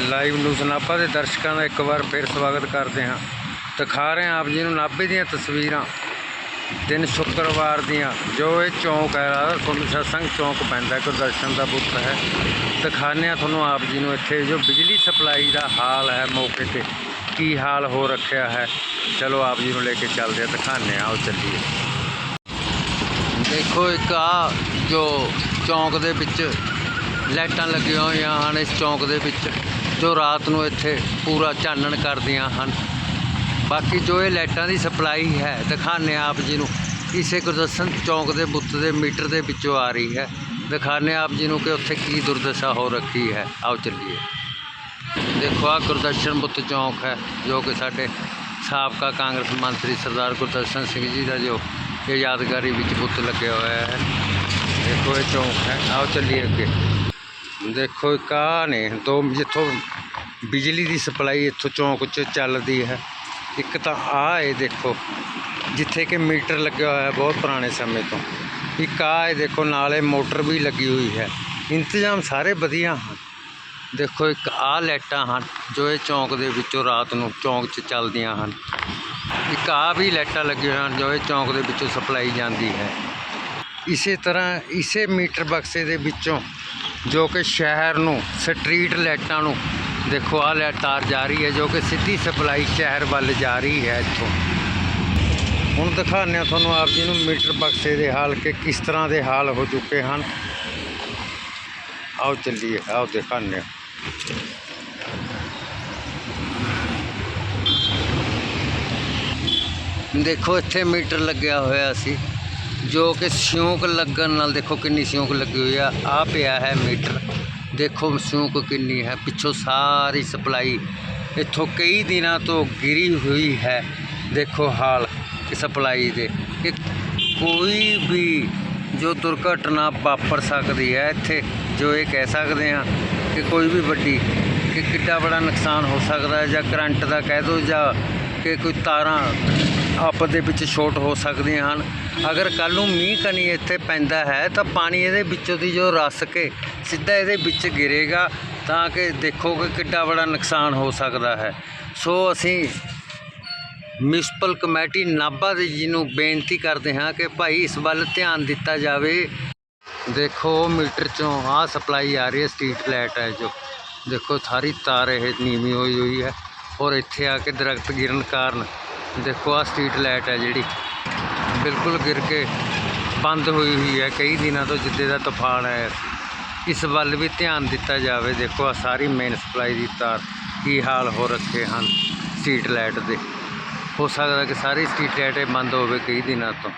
Live news Nabha ਦੇ ਦਰਸ਼ਕਾਂ ਦਾ ਇੱਕ ਵਾਰ ਫਿਰ ਸਵਾਗਤ ਕਰਦੇ ਹਾਂ। ਦਿਖਾ ਰਹੇ ਹਾਂ ਆਪ ਜੀ ਨੂੰ ਨਾਭੇ ਦੀਆਂ ਤਸਵੀਰਾਂ। ਦਿਨ ਸ਼ੁੱਕਰਵਾਰ ਦੀਆਂ। ਜੋ ਇਹ ਚੌਂਕ ਹੈ ਰਾਧਾ ਸੁੰਦਰ ਸਤਸੰਗ ਚੌਂਕ ਪੈਂਦਾ ਹੈ, ਗੁਰਦਰਸ਼ਨ ਦਾ ਬੁੱਤ ਹੈ। ਦਿਖਾਉਂਦੇ ਹਾਂ ਤੁਹਾਨੂੰ ਆਪ ਜੀ ਨੂੰ ਇੱਥੇ ਜੋ ਬਿਜਲੀ ਸਪਲਾਈ ਦਾ ਹਾਲ ਹੈ ਮੌਕੇ ਤੇ। ਕੀ ਹਾਲ ਹੋ ਰੱਖਿਆ ਹੈ? ਚਲੋ ਆਪ ਜੀ ਨੂੰ ਲੈ ਕੇ ਚੱਲਦੇ ਹਾਂ ਦਿਖਾਉਂਦੇ ਹਾਂ ਉਹ ਚੱਲੀਏ। ਦੇਖੋ ਇੱਕ ਆ ਜੋ ਚੌਂਕ ਦੇ ਵਿੱਚ ਲਾਈਟਾਂ ਲੱਗੀਆਂ ਹੋਈਆਂ ਹਨ ਇਸ ਚੌਂਕ ਦੇ ਵਿੱਚ, ਜੋ ਰਾਤ ਨੂੰ ਇੱਥੇ ਪੂਰਾ ਚਾਨਣ ਕਰਦੀਆਂ ਹਨ। ਬਾਕੀ ਜੋ ਇਹ ਲਾਈਟਾਂ ਦੀ ਸਪਲਾਈ ਹੈ, ਦਿਖਾਉਂਦੇ ਹਾਂ ਆਪ ਜੀ ਨੂੰ। ਇਸੇ ਗੁਰਦਸ਼ਨ ਚੌਂਕ ਦੇ ਬੁੱਤ ਦੇ ਮੀਟਰ ਦੇ ਵਿੱਚੋਂ ਆ ਰਹੀ ਹੈ। ਦਿਖਾਉਂਦੇ ਹਾਂ ਆਪ ਜੀ ਨੂੰ ਕਿ ਉੱਥੇ ਕੀ ਦੁਰਦਸ਼ਾ ਹੋ ਰੱਖੀ ਹੈ। ਆਓ ਚੱਲੀਏ। ਦੇਖੋ ਆ ਗੁਰਦਰਸ਼ਨ ਬੁੱਤ ਚੌਂਕ ਹੈ, ਜੋ ਕਿ ਸਾਡੇ ਸਾਬਕਾ ਕਾਂਗਰਸ ਮੰਤਰੀ ਸਰਦਾਰ ਗੁਰਦਰਸ਼ਨ ਸਿੰਘ ਜੀ ਦਾ ਜੋ ਇਹ ਯਾਦਗਾਰੀ ਵਿੱਚ ਬੁੱਤ ਲੱਗਿਆ ਹੋਇਆ ਹੈ। ਦੇਖੋ ਇਹ ਚੌਂਕ ਹੈ। ਆਓ ਚੱਲੀਏ ਅੱਗੇ। ਦੇਖੋ ਇੱਕ ਆਹ ਨੇ ਦੋ ਜਿੱਥੋਂ ਬਿਜਲੀ ਦੀ ਸਪਲਾਈ ਇੱਥੋਂ ਚੌਂਕ 'ਚ ਚੱਲਦੀ ਹੈ। ਇੱਕ ਤਾਂ ਆਹ ਹੈ, ਦੇਖੋ, ਜਿੱਥੇ ਕਿ ਮੀਟਰ ਲੱਗਿਆ ਹੋਇਆ ਬਹੁਤ ਪੁਰਾਣੇ ਸਮੇਂ ਤੋਂ। ਇੱਕ ਆਹ ਇਹ ਦੇਖੋ, ਨਾਲੇ ਮੋਟਰ ਵੀ ਲੱਗੀ ਹੋਈ ਹੈ। ਇੰਤਜ਼ਾਮ ਸਾਰੇ ਵਧੀਆ ਹਨ। ਦੇਖੋ, ਇੱਕ ਆਹ ਲਾਈਟਾਂ ਹਨ, ਜੋ ਇਹ ਚੌਂਕ ਦੇ ਵਿੱਚੋਂ ਰਾਤ ਨੂੰ ਚੌਂਕ 'ਚ ਚੱਲਦੀਆਂ ਹਨ। ਇੱਕ ਆਹ ਵੀ ਲਾਈਟਾਂ ਲੱਗੀਆਂ ਹਨ, ਜੋ ਇਹ ਚੌਂਕ ਦੇ ਵਿੱਚੋਂ ਸਪਲਾਈ ਜਾਂਦੀ ਹੈ। ਇਸੇ ਤਰ੍ਹਾਂ, ਇਸੇ ਮੀਟਰ ਬਕਸੇ ਦੇ ਵਿੱਚੋਂ ਜੋ ਕਿ ਸ਼ਹਿਰ ਨੂੰ ਸਟਰੀਟ ਲਾਈਟਾਂ ਨੂੰ, ਦੇਖੋ, ਆਹ ਲੈ ਤਾਰ ਜਾ ਰਹੀ ਹੈ, ਜੋ ਕਿ ਸਿੱਧੀ ਸਪਲਾਈ ਸ਼ਹਿਰ ਵੱਲ ਜਾ ਰਹੀ ਹੈ ਇੱਥੋਂ। ਹੁਣ ਦਿਖਾਉਂਦੇ ਹਾਂ ਤੁਹਾਨੂੰ ਆਪ ਜੀ ਨੂੰ ਮੀਟਰ ਬਕਸੇ ਦੇ ਹਾਲ ਕਿ ਕਿਸ ਤਰ੍ਹਾਂ ਦੇ ਹਾਲ ਹੋ ਚੁੱਕੇ ਹਨ। ਆਓ ਚੱਲੀਏ, ਆਓ ਦਿਖਾਉਂਦੇ ਹਾਂ। ਦੇਖੋ, ਇੱਥੇ ਮੀਟਰ ਲੱਗਿਆ ਹੋਇਆ ਸੀ। ਜੋ ਕਿ ਸਿਉਂਕ ਲੱਗਣ ਨਾਲ ਦੇਖੋ ਕਿੰਨੀ ਸਿਉਂਕ ਲੱਗੀ ਹੋਈ ਆ। ਆ ਪਿਆ ਹੈ ਮੀਟਰ। ਦੇਖੋ ਸਿਉਂਕ ਕਿੰਨੀ ਹੈ। ਪਿੱਛੋਂ ਸਾਰੀ ਸਪਲਾਈ ਇੱਥੋਂ ਕਈ ਦਿਨਾਂ ਤੋਂ ਗਿਰੀ ਹੋਈ ਹੈ। ਦੇਖੋ ਹਾਲ ਸਪਲਾਈ ਦੇ। ਕਿ ਕੋਈ ਵੀ ਜੋ ਦੁਰਘਟਨਾ ਵਾਪਰ ਸਕਦੀ ਹੈ ਇੱਥੇ, ਜੋ ਇਹ ਕਹਿ ਸਕਦੇ ਹਾਂ ਕਿ ਕੋਈ ਵੀ ਵੱਡੀ ਕਿ ਕਿੱਡਾ ਬੜਾ ਨੁਕਸਾਨ ਹੋ ਸਕਦਾ ਹੈ ਜਾਂ ਕਰੰਟ ਦਾ ਕਹਿ ਦਿਓ ਜਾਂ ਕਿ ਕੋਈ ਤਾਰਾਂ ਆਪਸ ਦੇ ਵਿੱਚ ਛੋਟ ਹੋ ਸਕਦੀਆਂ ਹਨ। ਅਗਰ ਕੱਲ ਨੂੰ ਮੀਂਹ ਕਣੀ ਇੱਥੇ ਪੈਂਦਾ ਹੈ, ਤਾਂ ਪਾਣੀ ਇਹਦੇ ਵਿੱਚੋਂ ਦੀ ਜੋ ਰਸ ਕੇ ਸਿੱਧਾ ਇਹਦੇ ਵਿੱਚ ਗਿਰੇਗਾ, ਤਾਂ ਕਿ ਦੇਖੋ ਕਿ ਕਿੱਡਾ ਬੜਾ ਨੁਕਸਾਨ ਹੋ ਸਕਦਾ ਹੈ। ਸੋ ਅਸੀਂ ਮਿਊਨਿਸਪਲ ਕਮੇਟੀ ਨਾਭਾ ਦੇ ਜੀ ਨੂੰ ਬੇਨਤੀ ਕਰਦੇ ਹਾਂ ਕਿ ਭਾਈ ਇਸ ਵੱਲ ਧਿਆਨ ਦਿੱਤਾ ਜਾਵੇ। ਦੇਖੋ, ਮੀਟਰ ਚੋਂ ਆਹ ਸਪਲਾਈ ਆ ਰਹੀ ਹੈ, ਸਟਰੀਟ ਲਾਈਟ ਹੈ ਜੋ। ਦੇਖੋ, ਸਾਰੀ ਤਾਰ ਇਹ ਨੀਵੀਂ ਹੋਈ ਹੋਈ ਹੈ। ਔਰ ਇੱਥੇ ਆ ਕੇ ਦਰਖਤ ਗਿਰਨ ਕਾਰਨ ਦੇਖੋ, ਆਹ ਸਟਰੀਟ ਲਾਈਟ ਹੈ ਜਿਹੜੀ। ਬਿਲਕੁਲ ਗਿਰ ਕੇ ਬੰਦ ਹੋਈ ਹੋਈ ਹੈ। ਕਈ ਦਿਨਾਂ ਤੋਂ ਜਿੱਦੇ ਦਾ ਤੂਫਾਨ ਹੈ ਇਸ ਵੱਲ ਵੀ ਧਿਆਨ ਦਿੱਤਾ ਜਾਵੇ। ਦੇਖੋ ਆ ਸਾਰੀ ਮੇਨ ਸਪਲਾਈ ਦੀ ਤਾਰ ਕੀ ਹਾਲ ਹੋ ਰੱਖੇ ਹਨ ਸਟਰੀਟ ਲਾਈਟ ਦੇ। ਹੋ ਸਕਦਾ ਕਿ ਸਾਰੀ ਸਟਰੀਟ ਲਾਈਟ ਇਹ ਬੰਦ ਹੋਵੇ ਕਈ ਦਿਨਾਂ ਤੋਂ।